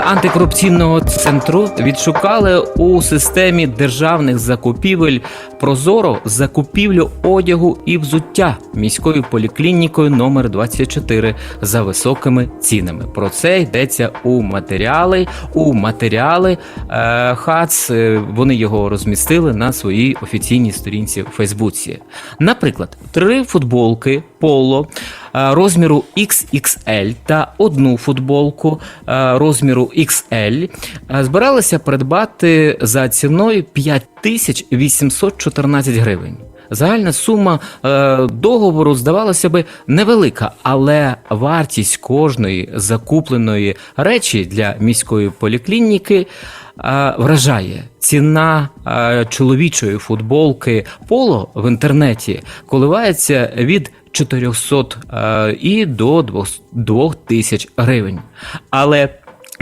антикорупційного центру відшукали у системі державних закупівель Прозоро закупівлю одягу і взуття міською поліклінікою номер 24 за високими цінами. Про це йдеться у матеріали. У матеріали е, ХАЦ е, вони його розмістили на своїй офіційній сторінці в Фейсбуці. Наприклад, три футболки поло е, розміру XXL та одну футболку е, розміру XL збиралися придбати за ціною 5814 гривень. Загальна сума е, договору здавалося би невелика, але вартість кожної закупленої речі для міської поліклініки е, вражає. Ціна е, чоловічої футболки поло в інтернеті коливається від 400 е, і до 2000 гривень. Але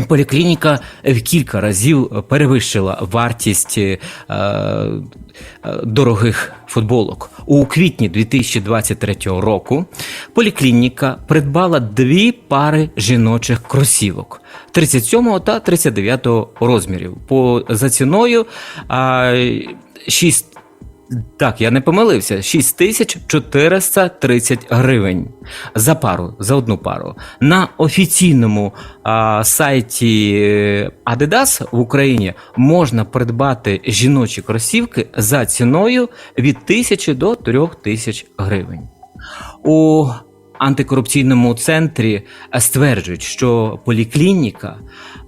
Поліклініка в кілька разів перевищила вартість е, е, дорогих футболок. У квітні 2023 року поліклініка придбала дві пари жіночих кросівок 37 та 39 розмірів по за ціною а, 6 так, я не помилився. 6430 гривень за пару, за одну пару. На офіційному а, сайті Adidas в Україні можна придбати жіночі кросівки за ціною від 1000 до 3000 гривень. У антикорупційному центрі стверджують, що поліклініка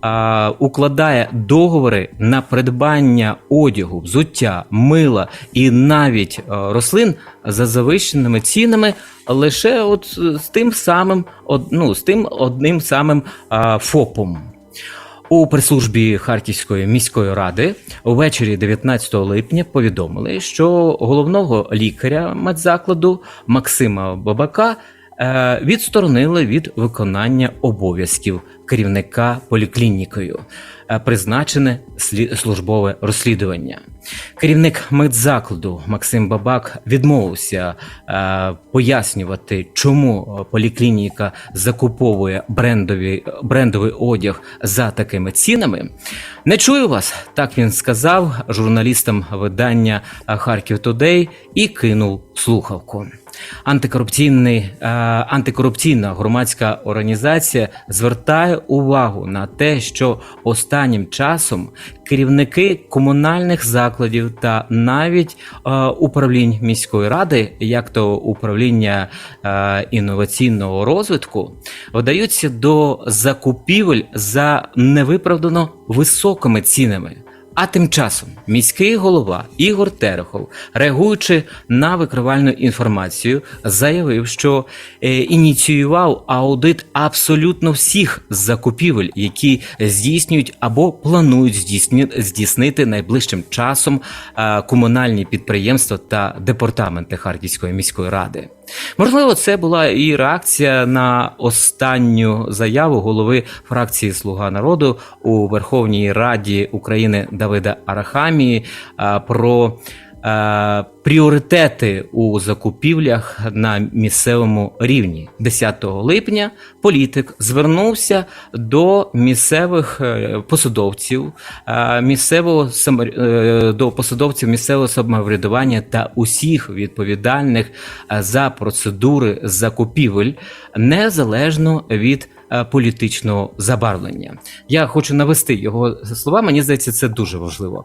а, укладає договори на придбання одягу, взуття, мила і навіть а, рослин за завищеними цінами лише от з тим самим од, ну, з тим одним самим а, ФОПом. У прес-службі Харківської міської ради увечері 19 липня повідомили, що головного лікаря медзакладу Максима Бабака е, відсторонили від виконання обов'язків керівника поліклінікою, е, призначене службове розслідування. Керівник медзакладу Максим Бабак відмовився е, пояснювати, чому е, поліклініка закуповує брендові, брендовий одяг за такими цінами. Не чую вас, так він сказав журналістам видання е, Харків Тодей і кинув слухавку. Антикорупційний, е, антикорупційна громадська організація звертає увагу на те, що останнім часом керівники комунальних закладів та навіть е, управлінь міської ради, як то управління е, інноваційного розвитку, вдаються до закупівель за невиправдано високими цінами. А тим часом міський голова Ігор Терехов, реагуючи на викривальну інформацію, заявив, що е, ініціював аудит абсолютно всіх закупівель, які здійснюють або планують здійснити найближчим часом е, комунальні підприємства та департаменти Харківської міської ради. Можливо, це була і реакція на останню заяву голови фракції Слуга народу у Верховній Раді України Давида Арахамії про е, пріоритети у закупівлях на місцевому рівні. 10 липня політик звернувся до місцевих е, посадовців, е, місцевого е, до посадовців місцевого самоврядування та усіх відповідальних е, за процедури закупівель незалежно від е, політичного забарвлення. Я хочу навести його слова. Мені здається, це дуже важливо.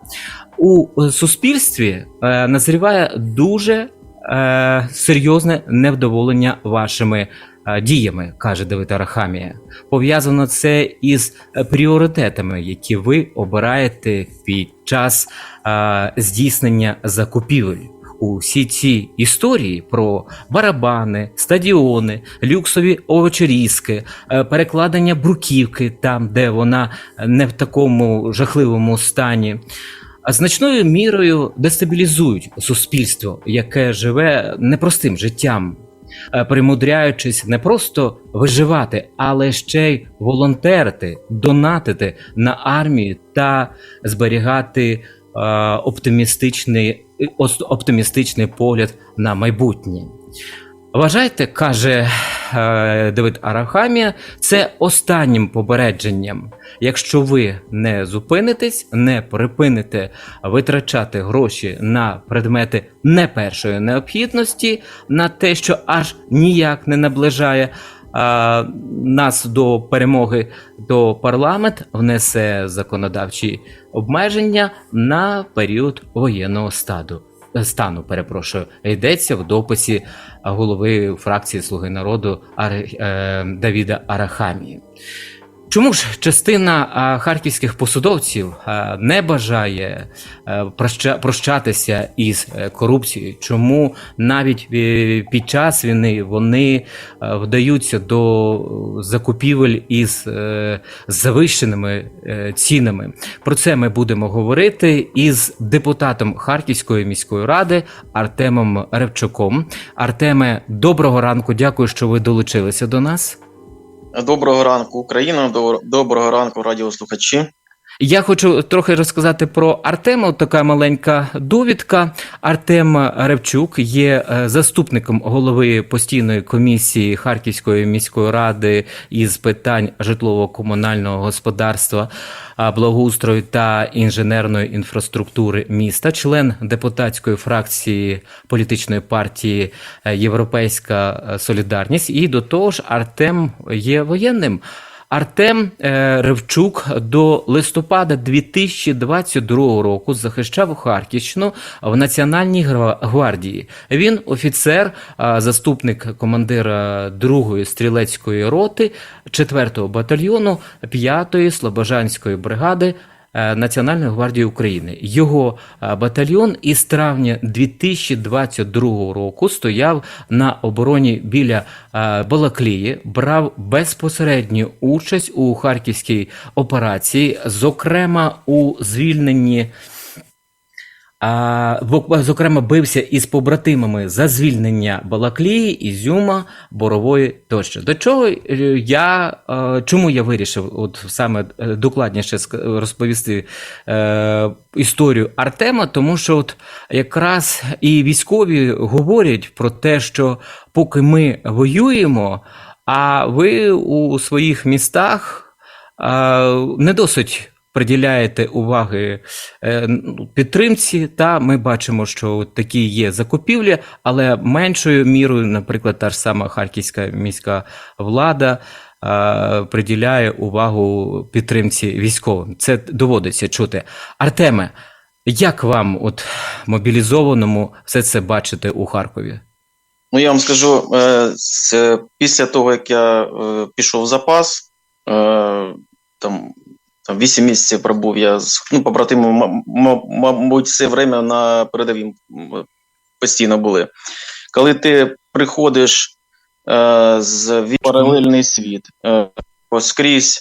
У е, суспільстві е, назріває дуже е, серйозне невдоволення вашими е, діями, каже Давид Арахамія. Пов'язано це із е, пріоритетами, які ви обираєте під час е, здійснення закупівель. Усі ці історії про барабани, стадіони, люксові овочерізки, е, перекладення бруківки там, де вона не в такому жахливому стані, значною мірою дестабілізують суспільство, яке живе непростим життям, е, примудряючись не просто виживати, але ще й волонтерити, донатити на армію та зберігати е, оптимістичний, оптимістичний погляд на майбутнє. Вважайте, каже е, Давид Арахамія, це останнім попередженням. Якщо ви не зупинитесь, не припините витрачати гроші на предмети не першої необхідності, на те, що аж ніяк не наближає а, нас до перемоги, то парламент внесе законодавчі обмеження на період воєнного стаду. Стану, перепрошую, йдеться в дописі голови фракції Слуги народу Ари- е, Давіда Арахамії. Чому ж частина харківських посадовців а, не бажає проща- прощатися із е, корупцією? Чому навіть е, під час війни вони вдаються до закупівель із е, завищеними цінами? Про це ми будемо говорити із депутатом Харківської міської ради Артемом Ревчуком. Артеме, доброго ранку. Дякую, що ви долучилися до нас. Доброго ранку, Україна. Добро- Доброго ранку, радіослухачі. Я хочу трохи розказати про Артема. Така маленька довідка. Артем Ревчук є е, заступником голови постійної комісії Харківської міської ради із питань житлово-комунального господарства, благоустрою та інженерної інфраструктури міста, член депутатської фракції політичної партії е, Європейська е, Солідарність. І до того ж, Артем є воєнним. Артем е, Ревчук до листопада 2022 року захищав Харківщину в Національній гва- гвардії. Він офіцер, заступник командира 2-ї стрілецької роти 4-го батальйону 5-ї Слобожанської бригади. Е, Національної гвардії України його е, батальйон із травня 2022 року стояв на обороні біля е, Балаклії, брав безпосередню участь у харківській операції, зокрема у звільненні. Зокрема, бився із побратимами за звільнення Балаклії, Ізюма, Борової тощо. До чого е, я е, чому я вирішив от саме е, докладніше розповісти історію Артема? Тому що от якраз і військові говорять про те, що поки ми воюємо, а ви у своїх містах не досить приділяєте уваги е, підтримці, та ми бачимо, що такі є закупівлі, але меншою мірою, наприклад, та ж сама харківська міська влада. е, Приділяє увагу підтримці військовим. Це доводиться чути. Артеме, як вам, от мобілізованому, все це бачите у Харкові? Ну, я вам скажу, е, після того, як я пішов в запас, там, там 8 місяців пробув я з ну, побратимами, м- м- мабуть, все время на передовій постійно були. Коли ти приходиш е, з паралельний світ, е, скрізь,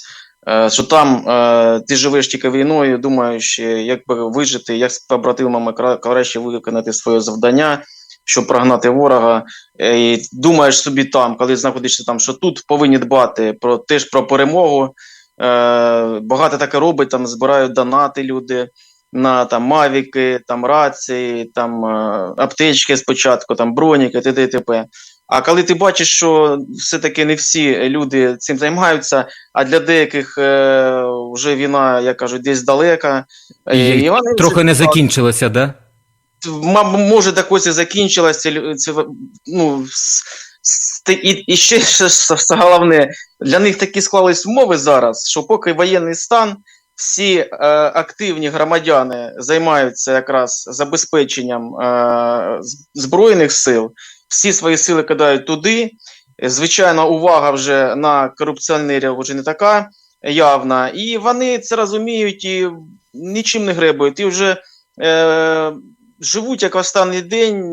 е, що там е, ти живеш тільки війною, думаєш, е, як би вижити, як з побратимами кра- краще виконати своє завдання, щоб прогнати ворога. Е, І думаєш собі там, коли знаходишся там, що тут повинні дбати про теж про перемогу. Е, багато таке робить, там збирають донати люди на там мавіки, там рації, там е, аптечки спочатку, там броніки, т.д. і т.п. А коли ти бачиш, що все-таки не всі люди цим займаються, а для деяких е, вже війна, як кажуть, десь далека. е, І вони Трохи не закінчилося, да? Може так ось і це ну, і, і ще ж головне, для них такі склались умови зараз, що поки воєнний стан, всі е, активні громадяни займаються якраз забезпеченням е, збройних сил, всі свої сили кидають туди. Звичайно, увага вже на корупціонерів вже не така явна, і вони це розуміють і нічим не гребують. І вже е, живуть як останній день,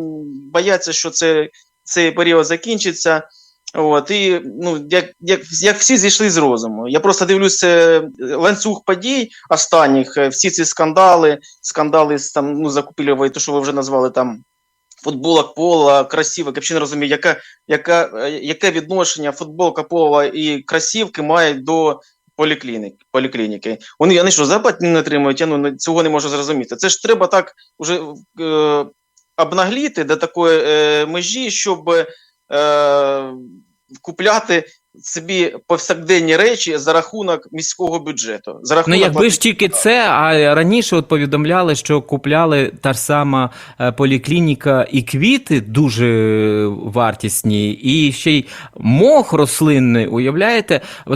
бояться, що це, цей період закінчиться. От, і ну, як, як, як всі зійшли з розуму. Я просто дивлюся ланцюг подій останніх, е, всі ці скандали, скандали з там, ну, закупівлею, то, що ви вже назвали там футболок, пола, кросівок. Я взагалі не розумію, яке, яке, е, яке відношення футболка, пола і кросівки мають до поліклініки. поліклініки. Вони, вони що, зарплатні не отримують? Я ну, цього не можу зрозуміти. Це ж треба так уже е, обнагліти до такої е, межі, щоб е, купляти собі повсякденні речі за рахунок міського бюджету. За Ну, якби ж тільки це, а раніше от повідомляли, що купляли та ж сама е, поліклініка і квіти дуже вартісні, і ще й мох рослинний, уявляєте? Ви,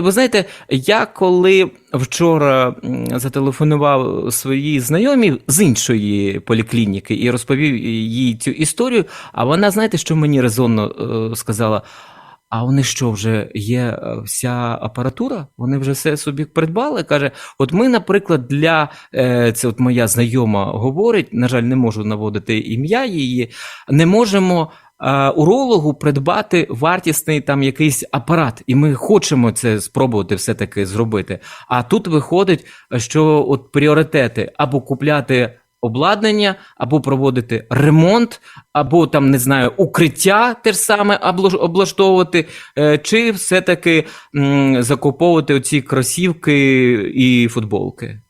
ви знаєте, я коли вчора зателефонував своїй знайомій з іншої поліклініки і розповів їй цю історію, а вона, знаєте, що мені резонно е, сказала? А вони що, вже є е, вся апаратура? Вони вже все собі придбали. Каже: от ми, наприклад, для е, це от моя знайома говорить, на жаль, не можу наводити ім'я її, не можемо. е, Урологу придбати вартісний там якийсь апарат, і ми хочемо це спробувати все-таки зробити. А тут виходить, що от пріоритети або купляти обладнання, або проводити ремонт, або там не знаю, укриття те ж саме облаштовувати, е, чи все-таки закуповувати оці кросівки і футболки.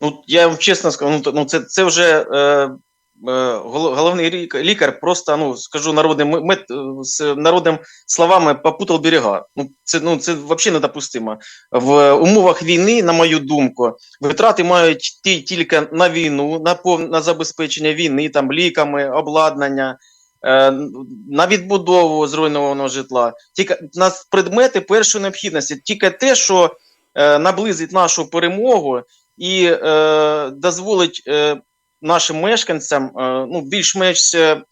Ну, я вам чесно скажу, ну, ну це, це вже е, головний лік- лікар, просто ну, скажу народним, мет, з народним словами, попутав берега. Ну, це, ну, це взагалі недопустимо. В умовах війни, на мою думку, витрати мають йти тільки на війну, на, пов... на забезпечення війни, там, ліками, обладнання. е, На відбудову зруйнованого житла, тільки на предмети першої необхідності, тільки те, що е, наблизить нашу перемогу і е, дозволить е, нашим мешканцям е, ну, більш-менш е,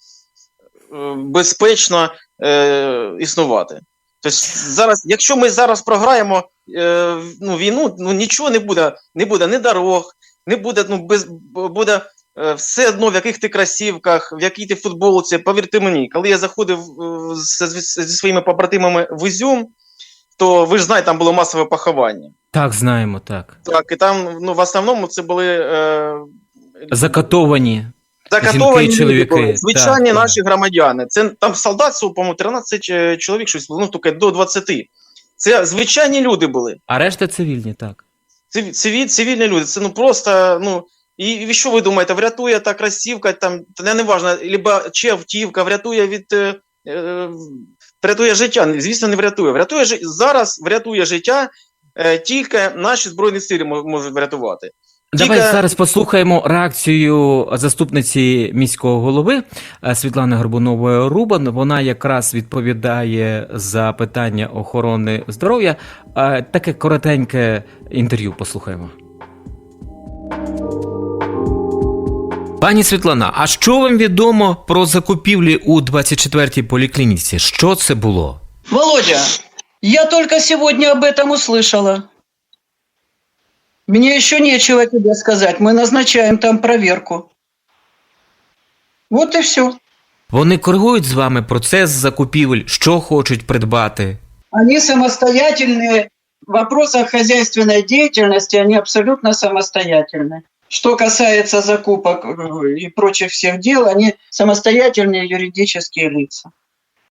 безпечно е, існувати. Тобто зараз, якщо ми зараз програємо ну, війну, ну нічого не буде, не буде ні дорог, не буде, ну, без, буде все одно в яких ти красівках, в якій ти футболці. Повірте мені, коли я заходив зі, зі своїми побратимами в Ізюм, то ви ж знаєте, там було масове поховання. Так, знаємо, так. Так, і там ну, в основному це були е, Закатовані. закатовані жінки, чоловіки, звичайні так, наші громадяни. Це там солдат, по-моєму, 13 е, чоловік, щось ну, тільки до 20. Це звичайні люди були. А решта цивільні, так. Циві- Циві, цивільні люди. Це ну просто, ну. І, і що ви думаєте, врятує та красівка, там, та не важно, либо чи автівка, врятує від. Е, е, врятує життя. Звісно, не врятує. Врятує зараз врятує життя е, тільки наші Збройні сили можуть врятувати. Давай Тільки- зараз послухаємо реакцію заступниці міського голови е, Світлани Горбунової Рубан. Вона якраз відповідає за питання охорони здоров'я. Е, Таке коротеньке інтерв'ю послухаємо. Пані Світлана, а що вам відомо про закупівлі у 24-й поліклініці? Що це було? Володя, я только сегодня об этом услышала. Мне еще нечего тебе сказать. Мы назначаем там проверку. Вот и все. Вони коригують з вами процес закупівель, що хочуть придбати. Они самостоятельные. В вопросах хозяйственной деятельности они абсолютно самостоятельны. Что касается закупок э, и прочих всех дел, они самостоятельные юридические лица.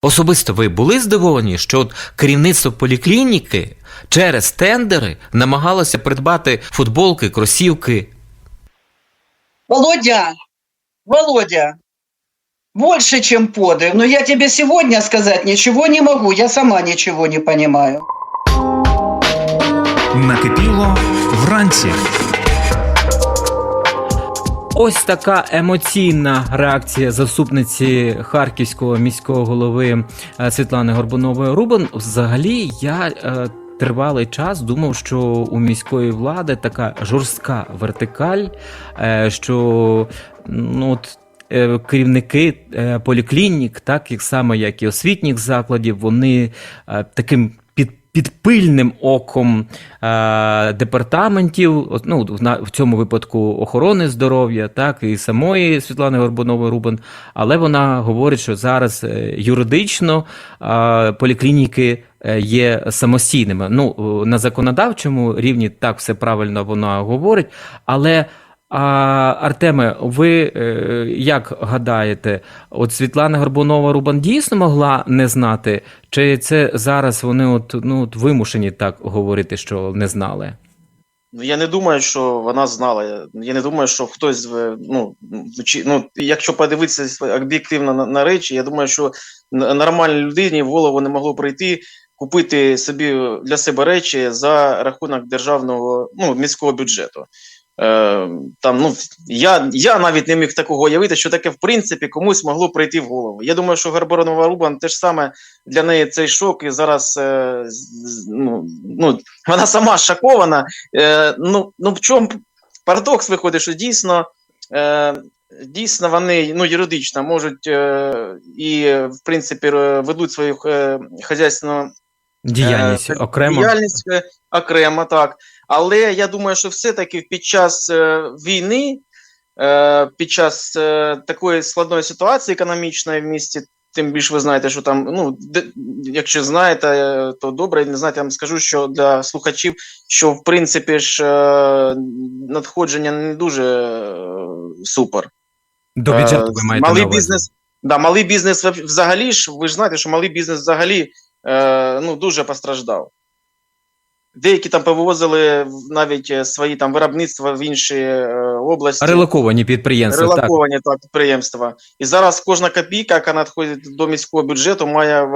Особисто ви були здивовані, що от керівництво поліклініки через тендери намагалося придбати футболки, кросівки. Володя, Володя, больше, чем подыв. Но я тебе сегодня сказать ничего не могу. Я сама ничего не понимаю. Накипіло вранці. Ось така емоційна реакція заступниці харківського міського голови е, Світлани Горбунової Рубан. Взагалі, я е, тривалий час думав, що у міської влади така жорстка вертикаль, е, що ну от. е, Керівники е, поліклінік, так як саме як і освітніх закладів, вони таким під, під оком департаментів, ну, в, цьому випадку охорони здоров'я, так і самої Світлани Горбунової Рубан, але вона говорить, що зараз юридично поліклініки є самостійними. Ну, е, на законодавчому рівні так все правильно вона говорить, але. А Артеме, ви е, як гадаєте, от Світлана Горбунова Рубан дійсно могла не знати, чи це зараз вони от, ну, от вимушені так говорити, що не знали? Ну, я не думаю, що вона знала. Я- не думаю, що хтось, е, ну, чи- ну якщо подивитися об'єктивно на, на речі, я думаю, що нормальній людині в голову не могло прийти купити собі для себе речі за рахунок державного ну, міського бюджету. Е, там, ну, я, я навіть не міг такого уявити, що таке в принципі комусь могло прийти в голову. Я думаю, що Гарборонова Рубан теж саме для неї цей шок, і зараз е, ну, ну, вона сама шокована. Е, ну, ну в чому парадокс виходить, що дійсно, е, дійсно вони ну, юридично можуть е, і, в принципі, ведуть свою е, хазяйственну Діяльність Е, окремо. Діяльність е, окремо, так. Але я думаю, що все-таки під час е, війни, е, під час е, такої складної ситуації економічної в місті, тим більше ви знаєте, що там, ну, де, якщо знаєте, е, то добре, не знаєте, я вам скажу, що для слухачів, що в принципі ж е, надходження не дуже е, супер. До бюджету ви Е, маєте малий бізнес. Да, малий бізнес взагалі ж, ви ж знаєте, що малий бізнес взагалі е, ну, дуже постраждав. Деякі там повивозили навіть е, свої там виробництва в інші е, області. Релоковані підприємства. Релоковані так, підприємства. І зараз кожна копійка, яка надходить до міського бюджету, має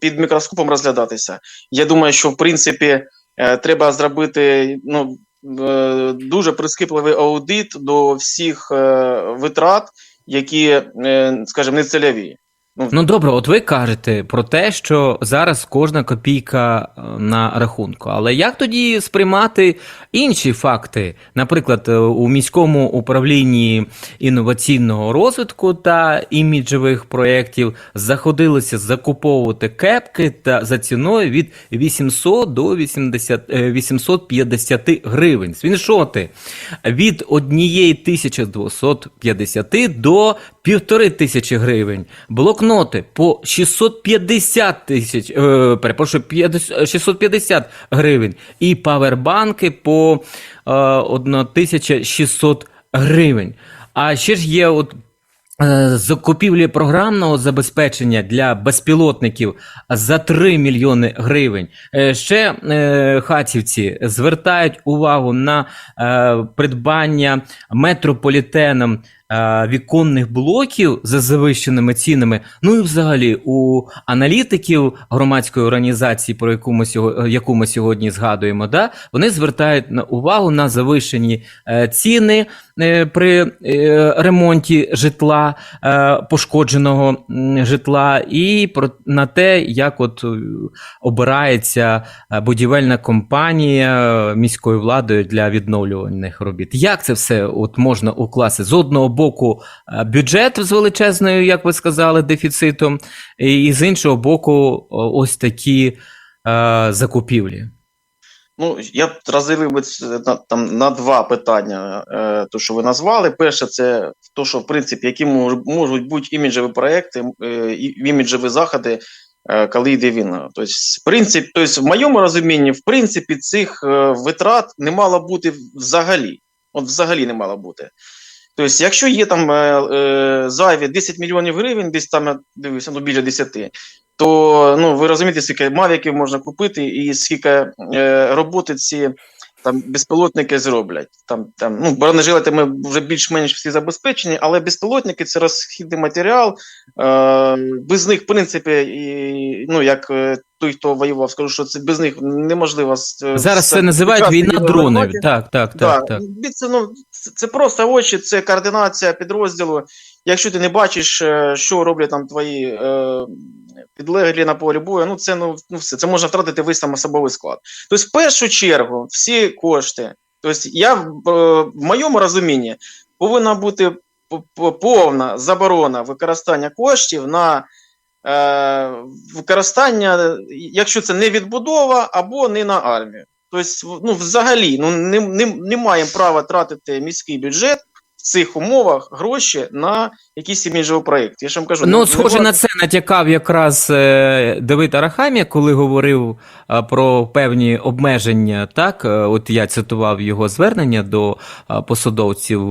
під мікроскопом розглядатися. Я думаю, що в принципі е, треба зробити ну, е, дуже прискіпливий аудит до всіх е, витрат, які, е, скажімо, не цільові. Ну добре, от ви кажете про те, що зараз кожна копійка е, на рахунку. Але як тоді сприймати інші факти? Наприклад, е, у міському управлінні інноваційного розвитку та іміджових проєктів заходилися закуповувати кепки та за ціною від 800 до 80, е, 850 гривень. Свіншоти від 1250 до півтори тисячі гривень. Блокноти по 650 тисяч, е, перепрошую, 50 650 гривень. І павербанки по е, 1600 гривень. А ще ж є от е, закупівлі програмного забезпечення для безпілотників за 3 мільйони гривень. Е, Ще е, хатівці звертають увагу на придбання метрополітеном віконних блоків за завищеними цінами. Ну і взагалі у аналітиків громадської організації, про яку ми сьогодні, яку ми сьогодні згадуємо, да, вони звертають увагу на завищені е, ціни е, при е, ремонті житла, е, пошкодженого житла, і про на те, як от е, обирається е, будівельна компанія е, міською владою для відновлювальних робіт. Як це все от можна укласти? З одного боку, е, бюджет з величезною, як ви сказали, дефіцитом, і з іншого боку, ось такі е, закупівлі. Ну, я б розділив би там, на два питання, е, то, що ви назвали. Перше, це то, що в принципі, які можуть бути іміджеві проекти, е, іміджеві заходи, е, коли йде війна. Тобто, в принципі, тобто, в моєму розумінні, в принципі, цих е, витрат не мало бути взагалі. От взагалі не мало бути. Тобто, якщо є там е, е, зайві 10 мільйонів гривень, десь там дивився, ну біля 10, то ну, ви розумієте, скільки мавіків можна купити і скільки е, роботи ці там безпілотники зроблять. Там, там, ну, бронежилети ми вже більш-менш всі забезпечені, але безпілотники це розхідний матеріал. Е, без них, в принципі, і, ну, як е, той, хто воював, скажу, що це без них неможливо. е, Зараз це називають війна його дронів. ремонті. Так, так, Да, так, так. Це, ну, це, просто очі, це координація підрозділу. Якщо ти не бачиш, е, що роблять там твої е, підлеглі на полі бою, ну це ну, ну все, це можна втратити весь там особовий склад. Тобто, в першу чергу, всі кошти, тобто я в, е, в моєму розумінні повинна бути повна заборона використання коштів на використання, якщо це не відбудова або не на армію. Тобто, ну, взагалі, ну, не, не, не маємо права тратити міський бюджет цих умовах гроші на якийсь іміджовий проєкт. Я ж вам кажу, Ну, схоже не на це натякав якраз е, Давид Арахамія, коли говорив е, про певні обмеження. Так, Е, от я цитував його звернення до е, посадовців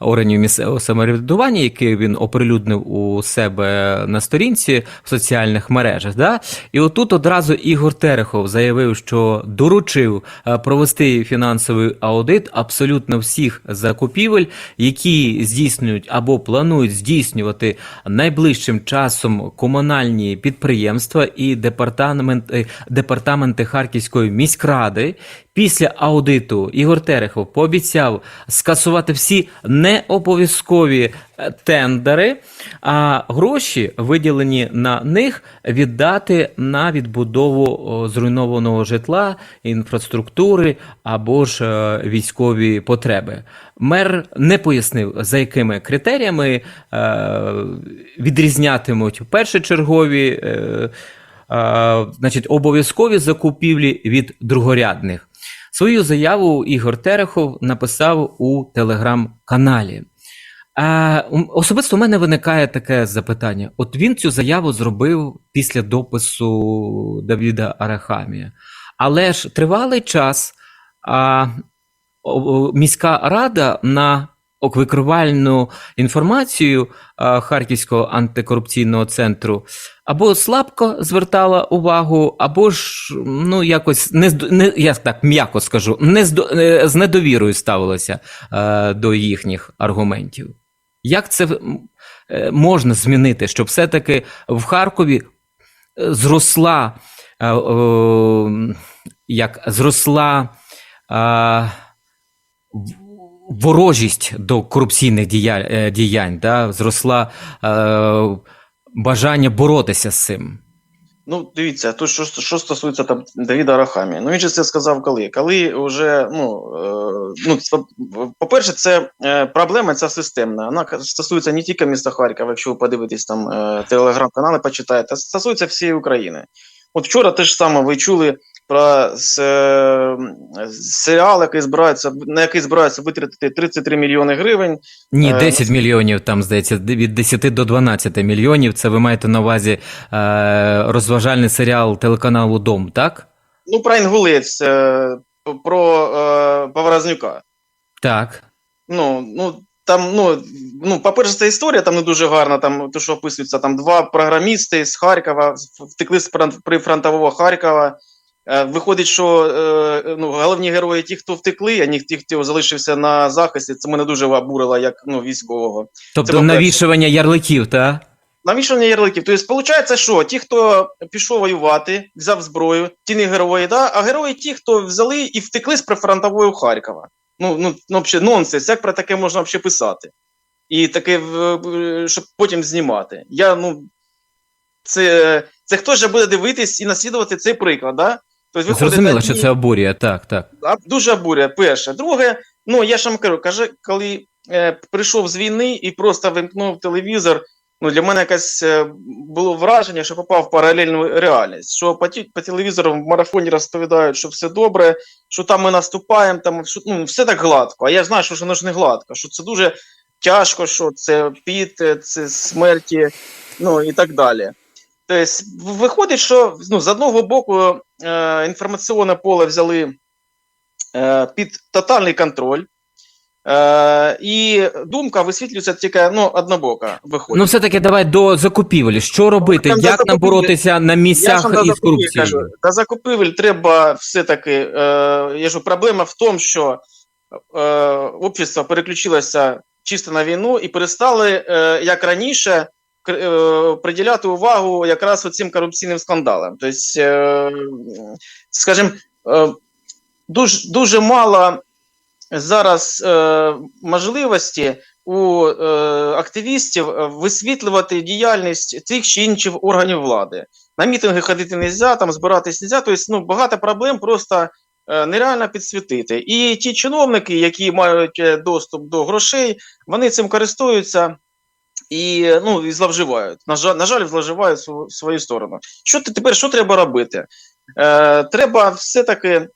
органів місцевого самоврядування, яке він оприлюднив у себе на сторінці в соціальних мережах. Да? І отут одразу Ігор Терехов заявив, що доручив провести фінансовий аудит абсолютно всіх закупівель, які здійснюють або планують здійснювати найближчим часом комунальні підприємства і департаменти, департаменти Харківської міськради. Після аудиту Ігор Терехов пообіцяв скасувати всі необов'язкові е, тендери, а гроші, виділені на них, віддати на відбудову зруйнованого житла, інфраструктури або ж е, військові потреби. Мер не пояснив, за якими критеріями е, відрізнятимуть першочергові. Значить, обов'язкові закупівлі від другорядних. Свою заяву Ігор Терехов написав у телеграм-каналі. Е, особисто у мене виникає таке запитання: от він цю заяву зробив після допису Давіда Арахамія. Але ж тривалий час а, міська рада на викривальну інформацію Харківського антикорупційного центру або слабко звертала увагу, або ж ну якось не, не я так м'яко скажу, не е, з недовірою ставилася е, до їхніх аргументів. Як це е, можна змінити, щоб все-таки в Харкові зросла, як зросла ворожість до корупційних діянь, е, діянь да? зросла е, бажання боротися з цим. Ну, дивіться, тут що, що стосується там Давіда Арахамі. Ну він же це сказав коли. Коли вже, ну, е, ну по-перше, це е, проблема ця системна. Вона стосується не тільки міста Харкова, якщо ви подивитесь там е, телеграм-канали, почитаєте, а стосується всієї України. От вчора те ж саме ви чули про е, серіал, який збирається, на який збираються витратити 33 мільйони гривень. Ні, Е, 10 мільйонів, там здається, від 10 до 12 мільйонів. Це ви маєте на увазі е, розважальний серіал телеканалу Дом, так? Ну, про Інгулець, е, про е, Поворознюка. Так. Ну, ну там, ну, ну, по-перше, ця історія там не дуже гарна, там то, що описується, там два програмісти з Харкова втекли з прифронтового Харкова. Е, Виходить, що е, ну, головні герої ті, хто втекли, а ні ті, хто залишився на захисті, це мене дуже обурило як ну, військового. Тобто по-перше. навішування ярликів, так? Навішання ярликів. Тобто, виходить, що ті, хто пішов воювати, взяв зброю, ті не герої, да? а герої ті, хто взяли і втекли з прифронтової Харкова. Ну, ну, ну взагалі, нонсенс, як про таке можна взагалі писати? І таке, щоб потім знімати. Я, ну, це, це хто ж буде дивитись і наслідувати цей приклад, да? Тобто, Зрозуміло, що це обурює, так, так. дуже обурює. Перше. Друге, ну я ж вам кажу, каже, коли е, прийшов з війни і просто вимкнув телевізор. Ну, для мене якесь е, було враження, що попав в паралельну реальність. Що по, по телевізору в марафоні розповідають, що все добре, що там ми наступаємо, там що, ну, все так гладко. А я знаю, що воно ж не гладко, що це дуже тяжко, що це піт, е, це смерті, ну і так далі. Тобто, виходить, що ну, з одного боку е, інформаційне поле взяли е, під тотальний контроль. Е, і думка висвітлюється тільки ну, однобока. Виходить. Ну, все-таки давай до закупівель. Що робити? Там Як нам боротися на місцях із закупівель кажу, корупцією? Та закупівель треба все-таки. Е, я ж проблема в тому, що е, общество переключилося чисто на війну і перестали, е, як раніше, приділяти увагу якраз цим корупційним скандалам. Тобто, скажімо, дуже, дуже мало зараз е, можливості у е, активістів е, висвітлювати діяльність тих чи інших органів влади. На мітинги ходити не можна, там збиратись не можна. Тобто, ну, багато проблем просто е, нереально підсвітити. І ті чиновники, які мають е, доступ до грошей, вони цим користуються. І ну і зловживають. На жаль, на жаль, зловживають свою- сторону. Що ти тепер що треба робити? Е, треба все-таки е,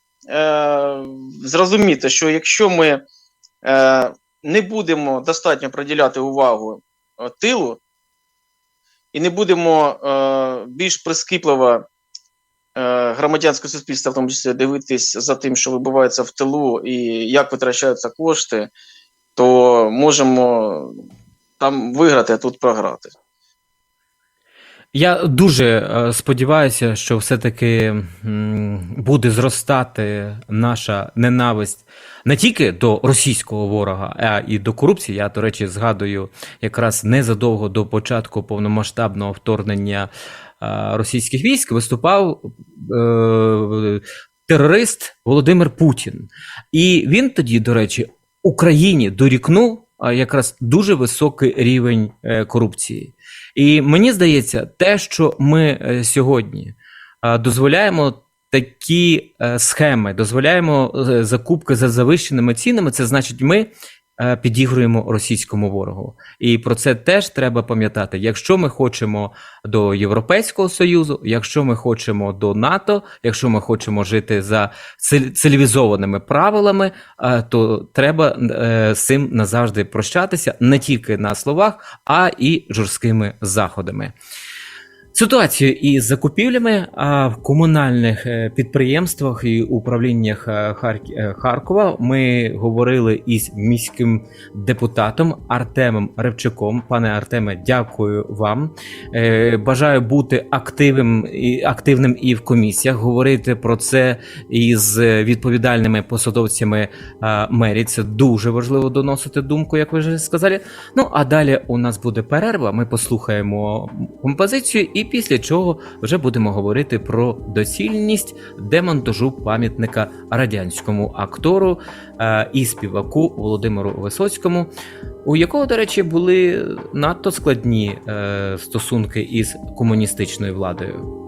зрозуміти, що якщо ми е, не будемо достатньо приділяти увагу е, тилу, і не будемо е, більш прискіпливо е, громадянське суспільство, в тому числі дивитись за тим, що відбувається в тилу і як витрачаються кошти, то можемо там виграти, а тут програти. Я дуже е, сподіваюся, що все-таки буде зростати наша ненависть не тільки до російського ворога, а і до корупції. Я, до речі, згадую якраз незадовго до початку повномасштабного вторгнення е, російських військ виступав е, терорист Володимир Путін. І він тоді, до речі, Україні дорікнув якраз дуже високий рівень корупції. І мені здається, те, що ми е, сьогодні е, дозволяємо такі е, схеми, дозволяємо закупки за завищеними цінами, це значить, ми підігруємо російському ворогу. І про це теж треба пам'ятати. Якщо ми хочемо до Європейського Союзу, якщо ми хочемо до НАТО, якщо ми хочемо жити за циві- цивілізованими правилами, е, то треба е, з цим назавжди прощатися не тільки на словах, а і жорсткими заходами. Ситуацію із закупівлями в комунальних е, підприємствах і управліннях е, е, Харкова ми говорили із міським депутатом Артемом Ревчаком. Пане Артеме, дякую вам. Бажаю бути активним і активним і в комісіях, говорити про це із відповідальними посадовцями мерії. Це дуже важливо доносити думку, як ви вже сказали. Ну а далі у нас буде перерва. Ми послухаємо композицію, і після чого вже будемо говорити про доцільність демонтажу пам'ятника радянському актору е, і співаку Володимиру Висоцькому, у якого, до речі, були надто складні е, стосунки із комуністичною владою.